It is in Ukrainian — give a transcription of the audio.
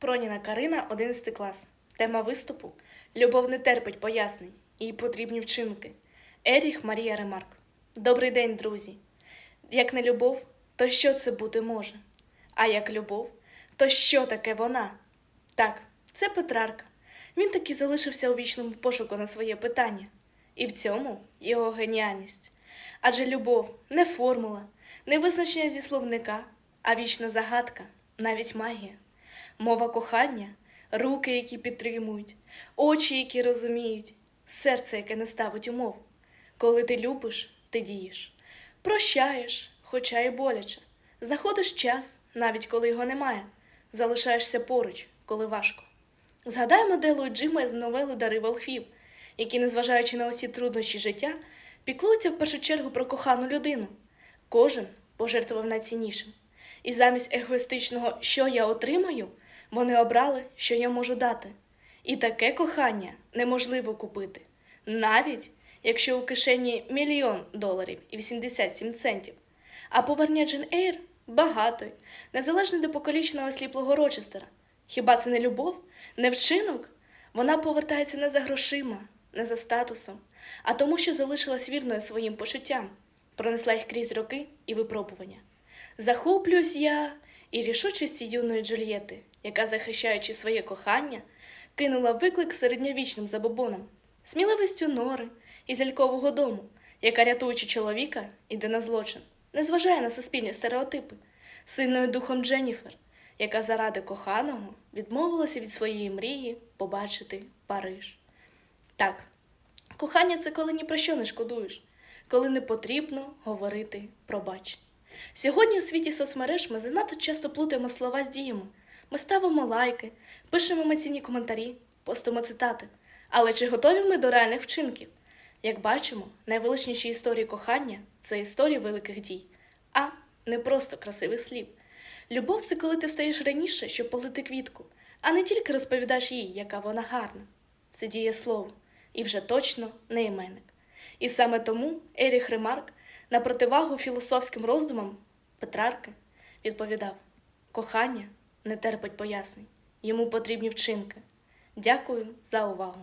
Проніна Карина, 11 клас. Тема виступу Любов не терпить пояснень, їй потрібні вчинки. Еріх Марія Ремарк. Добрий день, друзі. Як не любов, то що це бути може? А як любов, то що таке вона? Так, це Петрарка. Він таки залишився у вічному пошуку на своє питання. І в цьому його геніальність. Адже любов не формула, не визначення зі словника, а вічна загадка, навіть магія. Мова кохання, руки, які підтримують, очі, які розуміють, серце, яке не ставить умов. Коли ти любиш, ти дієш, прощаєш, хоча й боляче, знаходиш час, навіть коли його немає, залишаєшся поруч, коли важко. Згадаємо Делу Джима з новели Дари волхвів, які, незважаючи на усі труднощі життя, піклуються в першу чергу про кохану людину. Кожен пожертвував найціннішим. І замість егоїстичного що я отримаю, вони обрали, що я можу дати. І таке кохання неможливо купити, навіть якщо у кишені мільйон доларів і 87 центів. А повернення Джен Ейр багато, й, незалежно до покаліченого сліплого Рочестера. Хіба це не любов, не вчинок? Вона повертається не за грошима, не за статусом, а тому, що залишилась вірною своїм почуттям, пронесла їх крізь роки і випробування. Захоплююсь я і рішучості юної Джульєти, яка, захищаючи своє кохання, кинула виклик середньовічним забобонам, сміливістю нори і зялькового дому, яка, рятуючи чоловіка, іде на злочин, не зважає на суспільні стереотипи, сильною духом Дженніфер, яка заради коханого відмовилася від своєї мрії побачити Париж. Так, кохання це коли ні про що не шкодуєш, коли не потрібно говорити пробач. Сьогодні у світі соцмереж ми занадто часто плутаємо слова з діями. Ми ставимо лайки, пишемо емоційні коментарі, постимо цитати. Але чи готові ми до реальних вчинків? Як бачимо, найвеличніші історії кохання це історії великих дій, а не просто красивих слів. Любов це коли ти встаєш раніше, щоб полити квітку, а не тільки розповідаєш їй, яка вона гарна. Це діє слово, і вже точно не іменник. І саме тому Еріх Ремарк на противагу філософським роздумам Петрарки відповідав: кохання не терпить пояснень, йому потрібні вчинки. Дякую за увагу.